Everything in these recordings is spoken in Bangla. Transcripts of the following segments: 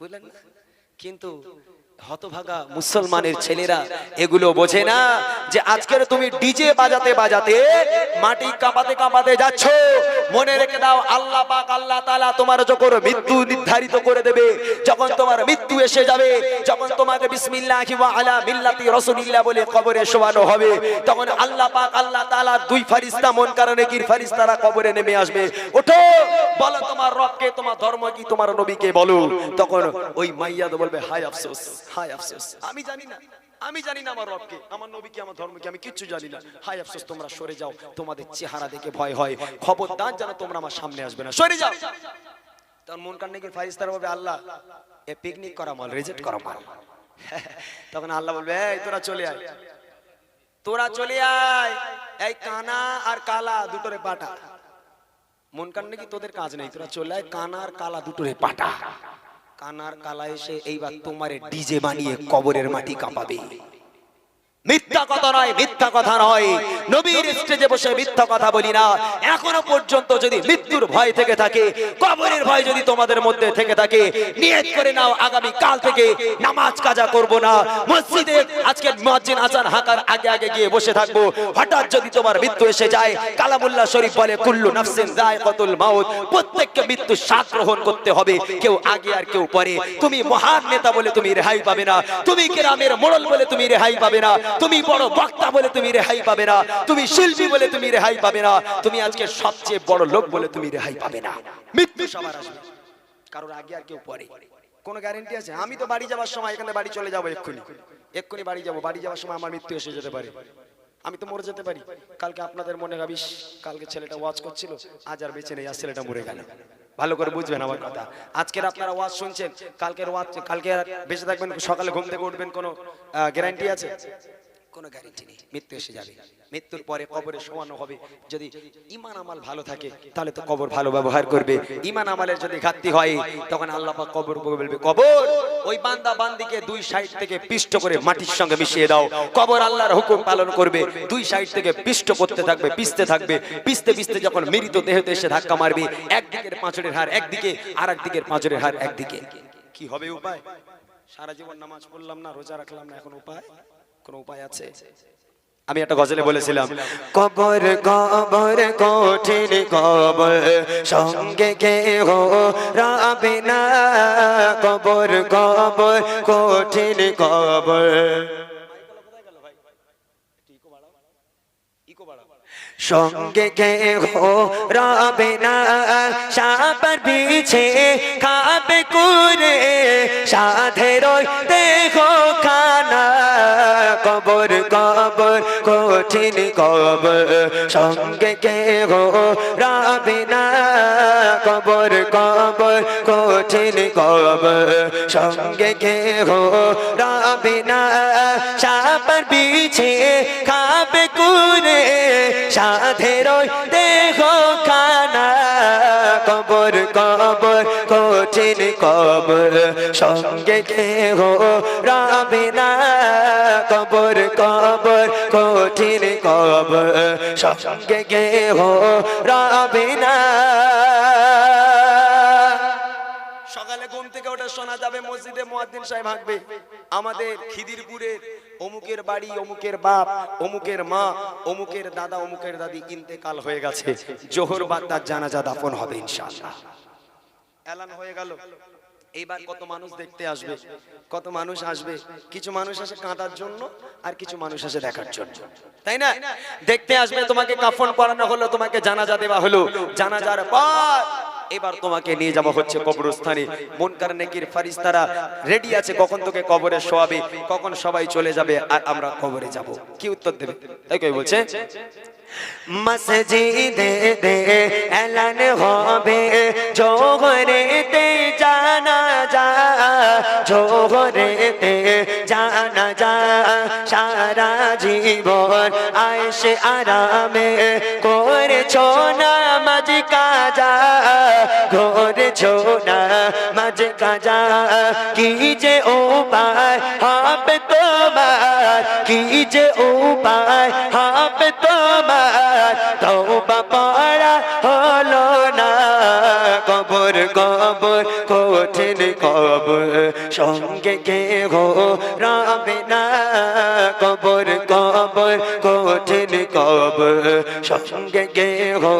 বুঝলেন না? কিন্তু হতভাগা মুসলমানের ছেলেরা এগুলো বোঝে না যে আজকের তুমি ডিজে বাজাতে বাজাতে মাটি কাঁপাতে কাঁপাতে যাচ্ছ। মনে রেখে দাও, আল্লাহ পাক, আল্লাহ তাআলা তোমার যখন মৃত্যু নির্ধারিত করে দেবে, যখন তোমার মৃত্যু এসে যাবে, যখন তোমাকে বিসমিল্লাহি ওয়া আলা মিল্লাতি রাসূলিল্লাহ বলে কবরে শোয়ানো হবে, তখন আল্লাহ পাক, আল্লাহ তাআলা দুই ফেরেশতা মন কারণে কি ফেরেশতারা কবরে নেমে আসবে। ওঠো, বলো তোমার রবকে, তোমার ধর্ম কি, তোমার নবীকে বলো। তখন ওই মাইয়া তো বলবে, হায় আফসোস হায় আফসোস, আমি জানি না। আমি জানি না আমার রবকে। আমার নবী কি, আমার ধর্ম কি, আমি কিচ্ছু জানি না। হায় আফসোস, তোমরা সরে যাও। তোমাদের চেহারা দেখে ভয় হয়। খবরদার যেন তোমরা আমার সামনে আসবে না। সরে যাও। তখন মন কান্নে গিয়ে বলবে আল্লাহ, এ পিকনিক করা মাল রিজেক্ট করা মাল। তখন আল্লাহ বলবে, এই, তোরা চলে আয়। তোরা চলে আয়। এই কানা আর কালা দুটোরে পাটা। মন কান্নে কি তোদের কাজ নেই? তোরা চলে আয়, কানা আর কালা দুটোরে পাটা। কানার কালা এসে এইবার তোমারে ডিজে বানিয়ে কবরের মাটি কাঁপাবে। মিথ্যা কথা নয়, মিথ্যা কথা নয়। নবীর স্টেজে বসে মিথ্যা কথা বলি না। এখনও পর্যন্ত যদি মৃত্যুর ভয় থেকে থাকে, কবরের ভয় যদি তোমাদের মধ্যে থেকে থাকে, নিয়ত করে নাও, আগামী কাল থেকে নামাজ কাজা করব না। মসজিদে আজকে মুয়াজ্জিন আজান হাকার আগে আগে গিয়ে বসে থাকব। হঠাৎ যদি তোমার মৃত্যু এসে যায়, কালামুল্লাহ শরীফ বলে, কুল্লু নাফসিন যায়কাতুল মাউত। প্রত্যেককে মৃত্যু স্বাদ গ্রহণ করতে হবে। কেউ আগে আর কেউ পরে। তুমি মহান নেতা বলে তুমি রেহাই পাবে না। তুমি গ্রামের মোড়ল বলে তুমি রেহাই পাবে না। তুমি বড় বক্তা বলে তুমি রেহাই পাবে না। তুমি শিল্পী বলে তুমি রেহাই পাবে না। তুমি আজকে সবচেয়ে বড় লোক বলে তুমি রেহাই পাবে না। মৃত্যু সবার আসবে। কারোর আগে আর কেউ পরে। কোনো গ্যারেন্টি আছে? আমি তো বাড়ি যাওয়ার সময় এখানে বাড়ি চলে যাব এক্ষুনি। এক্ষুনি বাড়ি যাব। বাড়ি যাওয়ার সময় আমার মৃত্যু এসে যেতে পারে। আমি তো মরে যেতে পারি। কালকে আপনাদের মনে ভাবিস কালকে ছেলেটা ওয়াচ করছিল। আজ আর বেঁচে নেই। আর ছেলেটা মরে গেল। ভালো করে বুঝবেন আমার কথা। আজকের আপনারা ওয়াজ শুনছেন, কালকের ওয়াজ, কালকে বেঁচে থাকবেন, সকালে ঘুম থেকে উঠবেন, কোনো গ্যারান্টি আছে? কোনো গ্যারেন্টি নেই, মৃত্যু এসে যাবে। মৃত্যুর পরে কবরে সমানো হবে। যদি ইমান আমাল ভালো থাকে, তাহলে তো কবর ভালো ব্যবহার করবে। ইমান আমালের যদি ঘাটতি হয়, তখন আল্লাহ কবর বলবে, কবর! ওই বান্দা বান্দিকে দুই সাইড থেকে পিষ্ট করে মাটির সঙ্গে মিশিয়ে দাও। কবর আল্লাহর হুকুম পালন করবে। দুই সাইড থেকে পিষ্ট করতে থাকবে পিছতে থাকবে। পিছতে পিষতে যখন মৃত দেহতে এসে ধাক্কা মারবে, একদিকের পাঁচড়ের হার একদিকে আর একদিকের পাঁচড়ের হার একদিকে। কি হবে উপায়? সারা জীবন নামাজ পড়লাম না, রোজা রাখলাম না, এখন উপায়? কোনো উপায় আছে? আমি একটা গজলে বলেছিলাম কবর কবর কঠিন কবর সঙ্গে কে হো রাবে না। কবর কবর কঠিন কবর। সঙ্গে কে হো রাবে না। সাপার পিছে খাবে কুরে সাধের দেখো খানা। কবর কবর, কঠিন কবর। সঙ্গে কে গো রাবিনা কবর কবর, কঠিন কবর। সঙ্গে কে গো রাবিনা সাপার পিছে খাবে কুরে সাধের খানা কবর কবর, কঠিন কবর। সঙ্গে কেহ রাবে না। কবর কবর, কঠিন কবর। সঙ্গে কেহ রাবে না। সকালে ঘুম থেকে ওটা শোনা যাবে মসজিদে মুয়াজ্জিন সাহেব হাঁকবে আমাদের খিদিরপুরের অমুকের বাড়ি, অমুকের বাপ, অমুকের মা, অমুকের দাদা, অমুকের দাদি ইন্তেকাল হয়ে গেছে। জোহর বাদ তার জানাজা দাফন হবে ইনশাআল্লাহ। এলান হয়ে গেল। এইবার কত মানুষ দেখতে আসবে, কত মানুষ আসবে, কিছু মানুষ আসে কাঁদার জন্য আর কিছু মানুষ আসে দেখার জন্য। তাই না? দেখতে আসবে তোমাকে কাফন পরানো হলো, তোমাকে জানাজা দেওয়া হলো। জানাজার পর এবার তোমাকে নিয়ে যাওয়া হচ্ছে কবরস্থানে। মনকার নেকির ফারিস্তারা রেডি আছে কখন তোকে কবরে শোয়াবে, কখন সবাই চলে যাবে, আর আমরা কবরে যাব। কি উত্তর দেবে? তাই কই বলছে, মসজিদে দে এলান হবে, জোহরেতে জানা জোহরেতে জানা সারা জীবন আয়সে আরামে করেছ না মাঝ কাজা। করেছ না মাঝ কাজা কি যে উপায় তোমার কি যে উপায় হবে তোমার পড়া হলো না কবর কবর কঠিন কবর সঙ্গে কে হো রাবে না কবর কবর কঠিন কবর সঙ্গে কে হো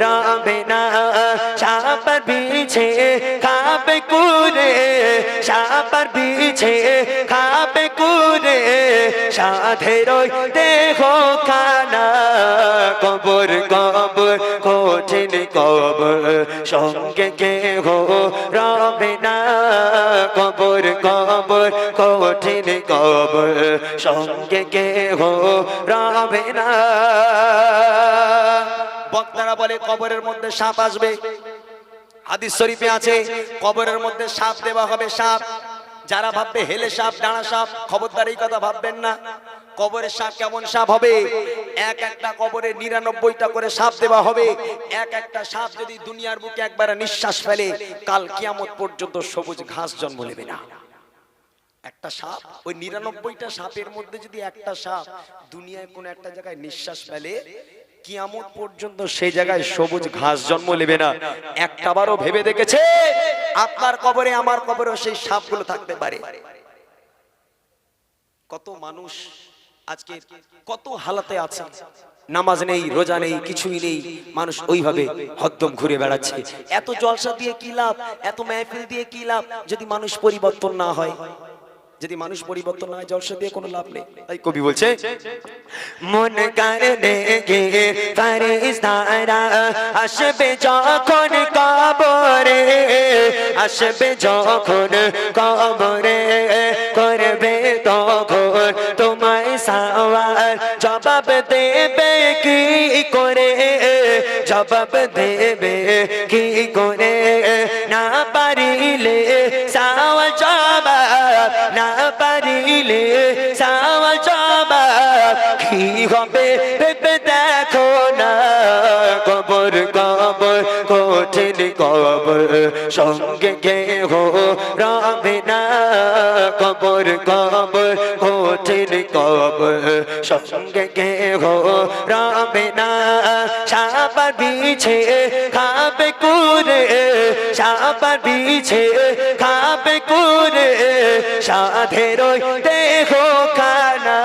রাবে না খাবে কুরে, সাপার বিছে খাবে কুরে। সাধের দেহ খানা, কবর কবর, কঠিন কবর। সঙ্গে কে হো রবে না, কবর কবর, কঠিন কবর। সঙ্গে কে হো রবে না। বক্তারা বলে কবরের মধ্যে সাপ আসবে। হাদিস শরীফে আছে, কবরের মধ্যে সাপ দেওয়া হবে সাপ। যারা ভাববে হেলে সাপ, ডানা সাপ খবরদার এই কথা ভাববেন না। কবরের সাপ কেমন সাপ হবে? এক একটা কবরে নিরানব্বইটা করে সাপ দেওয়া হবে। এক একটা সাপ যদি দুনিয়ার বুকে একবার নিঃশ্বাস ফেলে, কাল কিয়ামত পর্যন্ত সবুজ ঘাস জন্ম নেবে না। একটা সাপ, ওই নিরানব্বইটা সাপের মধ্যে যদি একটা সাপ দুনিয়ায় কোন একটা জায়গায় নিঃশ্বাস ফেলে কিয়ামত পর্যন্ত সেই জায়গায় সবুজ ঘাস জন্ম নেবে না। একটাবারও ভেবে দেখেছে, আপনার কবরে, আমার কবরেও সেই সাপগুলো থাকতে পারে। কত মানুষ আজকে কত হালাতে আছে। নামাজ নেই, রোজা নেই, কিছুই নেই। মানুষ ওইভাবে হদ্দম ঘুরে বেড়াচ্ছে। এত জলসা দিয়ে কি লাভ? এত মেহফিল দিয়ে কি লাভ? যদি মানুষ পরিবর্তন না হয়। যদি মানুষ পরিবর্তন হয়, জলসা দিয়ে কোনো লাভ নেই। তাই কবি বলছে, মন কারণে আসবে যখন কবরে, আসবে যখন কবরে, করবে তখন তোমায় সাওয়ার। জবাব দেবে কি করে? জবাব দেবে কি করে? না পারিলে না পারিলে সাওয়াল জবাব। কি হবে ভেবে দেখো না। কবর কবর, কঠিন কবর। সঙ্গে কে হো রবে না। কবর কবর, কঠিন কবর। সঙ্গে কে হো রবে না। সাপার বিছে, খাবে কুরে সাপার বিছে খাবে কুরে। সাধের দেহ খানা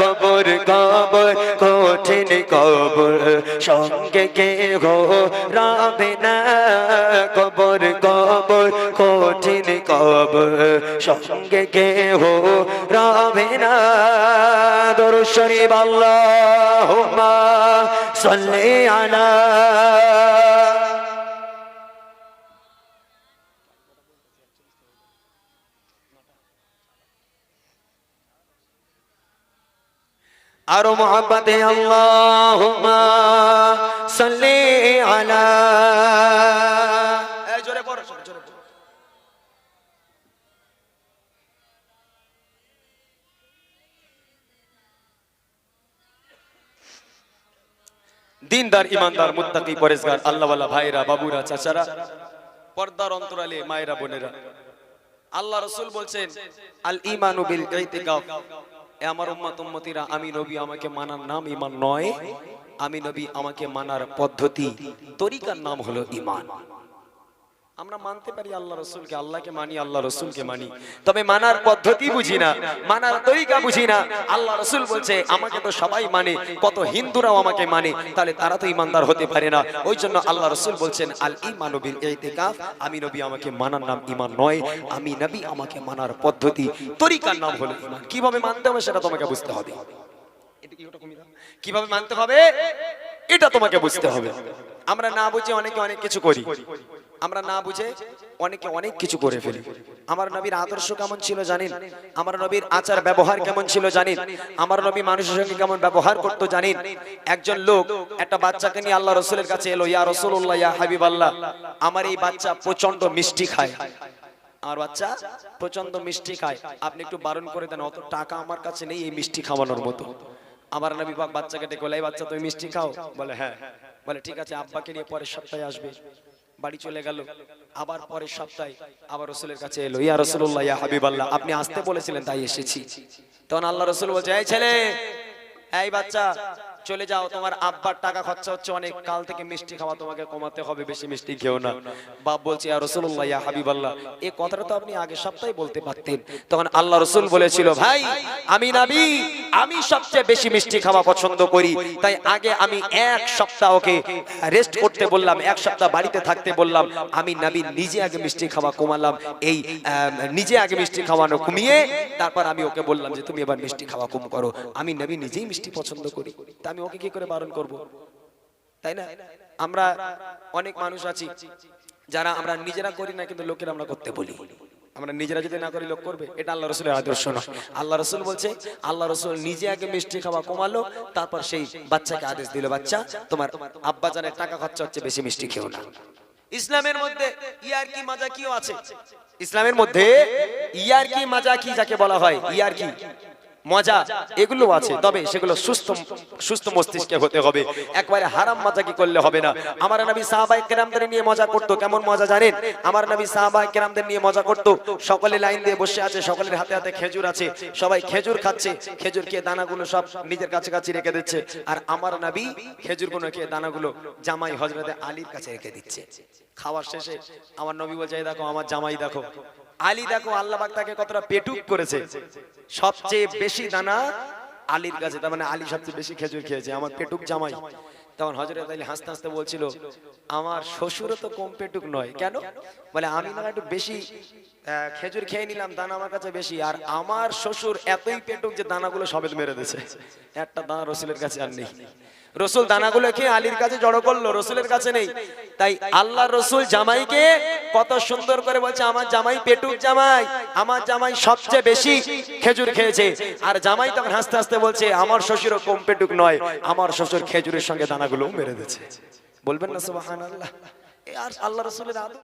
কবর কবর, কঠিন কবর। সঙ্গে কে গো রবে না, কবর কবর, কঠিন কবর। সঙ্গে কে হো রবে না। দর্শনী আল্লাহুম্মা সাল্লি আলা আরও মোহাম্মতে আল্লাহুম্মা সাল্লি আলা। দিনদার, ইমানদার, মুত্তাকি, পরেশগার, আল্লাহওয়ালা ভাইরা, বাবুরা, চাচারা, পর্দার অন্তরালে মায়েরা, বোনেরা আল্লাহ রসুল বলছেন আল ইমানু বিল ইতিকাফ আমার উম্মত উম্মতিরা, আমি নবী, আমাকে মানার নাম ইমান নয়। আমি নবী, আমাকে মানার পদ্ধতি, তরিকার নাম হলো ইমান আমরা মানতে পারি আল্লাহ রসুলকে, আল্লাহকে মানি, আল্লাহ রসুলকে মানি। তবে মানার পদ্ধতি বুঝি না, মানার তরিকা বুঝি না। আল্লাহ রসুল বলছে, আমাকে তো সবাই মানে কত হিন্দুরাও আমাকে মানে তাহলে তারা তো ইমানদার হতে পারে না। ওই জন্য আল্লাহ রসুল বলছেন, আল ইমানবিল ইতিকাফ, আমি নবী আমাকে মানার নাম ইমান নয়, আমি নবী আমাকে মানার পদ্ধতি। তরিকার নাম হলো ইমান কীভাবে মানতে হবে সেটা তোমাকে বুঝতে হবে। কীভাবে মানতে হবে? এটা তোমাকে বুঝতে হবে। আমরা না বুঝে অনেকে অনেক কিছু করি। আমরা না বুঝে অনেকে অনেক কিছু করে ফেলি। আমার নবীর আদর্শ কেমন ছিল জানেন? আমার নবীর আচার ব্যবহার কেমন ছিল জানেন? আমার নবী মানুষের সঙ্গে কেমন ব্যবহার করতো জানেন? একজন লোক একটা বাচ্চাকে নিয়ে আল্লাহ রসুলের কাছে এলো ইয়া রসুল্লাহ ইয়া হাবিব আল্লাহ আমার এই বাচ্চা প্রচণ্ড মিষ্টি খায়। আমার বাচ্চা প্রচণ্ড মিষ্টি খায়। আপনি একটু বারণ করে দেন অত টাকা আমার কাছে নেই এই মিষ্টি খাওয়ানোর মতো। আমার নবী বাচ্চাকে ডেকে বলে, "এই বাচ্চা তুমি মিষ্টি খাও? বলে হ্যাঁ। বলে ঠিক আছে আব্বাকে নিয়ে পরের সপ্তাহে আসবে। বাড়ি চলে গেল। আবার পরের সপ্তাহে আবার রসুলের কাছে এলো, ইয়া রসুল্লাহ ইয়া হাবিবাল্লাহ, আপনি আসতে বলেছিলেন, তাই এসেছি। তখন আল্লাহ রসুল বলছে, এই ছেলে, এই বাচ্চা চলে যাও, তোমার আব্বার টাকা খরচা হচ্ছে অনেক, কাল থেকে মিষ্টি খাওয়া তোমাকে কমাতে হবে, বেশি মিষ্টি খেও না। বাপ বলছে, ইয়া রাসূলুল্লাহ, ইয়া হাবিবাল্লাহ। এই কথাটা তো আপনি আগে সপ্তাহে বলতে পারতেন। তখন আল্লাহ রসুল বলেছিল, ভাই, আমি নাবি, আমি সবচেয়ে বেশি মিষ্টি খাওয়া পছন্দ করি। তাই আগে আমি এক সপ্তাহ ওকে রেস্ট করতে বললাম, এক সপ্তাহ বাড়িতে থাকতে বললাম। আমি নাবি নিজে আগে মিষ্টি খাওয়া কমালাম, এই নিজে আগে মিষ্টি খাওয়ানো কমিয়ে, তারপর আমি ওকে বললাম যে, তুমি এবার মিষ্টি খাওয়া কম করো। আমি নবী নিজেই মিষ্টি পছন্দ করি। তা আমি ওকে কি করে বারণ করব? তাই না? আমরা অনেক মানুষ আছি যারা আমরা নিজেরা করি না, কিন্তু লোকের আমরা করতে বলি। আমরা নিজেরা যদি না করি, লোক করবে? এটা আল্লাহ রসুলের আদর্শ নয় আল্লাহ রসুল বলছে, আল্লাহ রসুল নিজে আগে মিষ্টি খাওয়া কমালো, তারপর সেই বাচ্চাকে আদেশ দিল, বাচ্চা, তোমার আব্বা জানের টাকা খরচা হচ্ছে, বেশি মিষ্টি খেও না। ইসলামের মধ্যে ইয়ার কি মাজা কিও আছে? ইসলামের মধ্যে ইয়ার কি মাজা কি যাকে বলা হয়? ইয়ার কি? মজা, এগুলো আছে, তবে সেগুলো সুস্থ সুস্থ মস্তিষ্কে হতে হবে। একবারে হারাম মজা কি করলে হবে না? আমার নবী সাহাবাই কেরামদের নিয়ে মজা করতো, কেমন মজা জানেন? আমার নবী সাহাবাই কেরামদের নিয়ে মজা করতো, সকলে লাইন দিয়ে বসে আছে, সকলের হাতে হাতে খেজুর আছে, সবাই খেজুর খাচ্ছে, খেজুর খেয়ে দানাগুলো সব নিজের কাছে কাছে রেখে দিচ্ছে। আর আমার নবী খেজুরগুলো খেয়ে দানাগুলো জামাই হজরতে আলীর কাছে রেখে দিচ্ছে। খাওয়ার শেষে আমার নবী বলছে দেখো আমার জামাই দেখো। আলী দেখো আল্লাহ পাক তাকে কতটা পেটুক করেছে। সবচেয়ে বেশি দানা আলীর কাছে তার মানে আলী সবচেয়ে বেশি খেজুর খেয়েছে। আমার পেটুক জামাই। তখন হজরত আলী হাসতে হাসতে বলছিল আমার শ্বশুরও তো কম পেটুক নয়। কেন? বলে আমি না একটু বেশি খেজুর খেয়ে নিলাম দানা আমার কাছে বেশি। আর আমার শ্বশুর এতই পেটুক যে দানাগুলো সবেত মেরে দিয়েছে। একটা দানা রসুলের কাছে আর নেই। রসুল দানাগুলো খেয়ে আলীর কাছে জড়ো করল, রসুলের কাছে নেই। তাই আল্লাহ রসুল জামাইকে কত সুন্দর করে বলছে, আমার জামাই পেটুক জামাই, আমার জামাই সবচেয়ে বেশি খেজুর খেয়েছে। আর জামাই তখন হাসতে হাসতে বলছে, আমার শ্বশুরও কম পেটুক নয়, আমার শ্বশুর খেজুরের সঙ্গে দানাগুলো মেরে দিয়েছে। বলবেন না সুবাহ আল্লাহ আর আল্লাহ রসুলের আদর।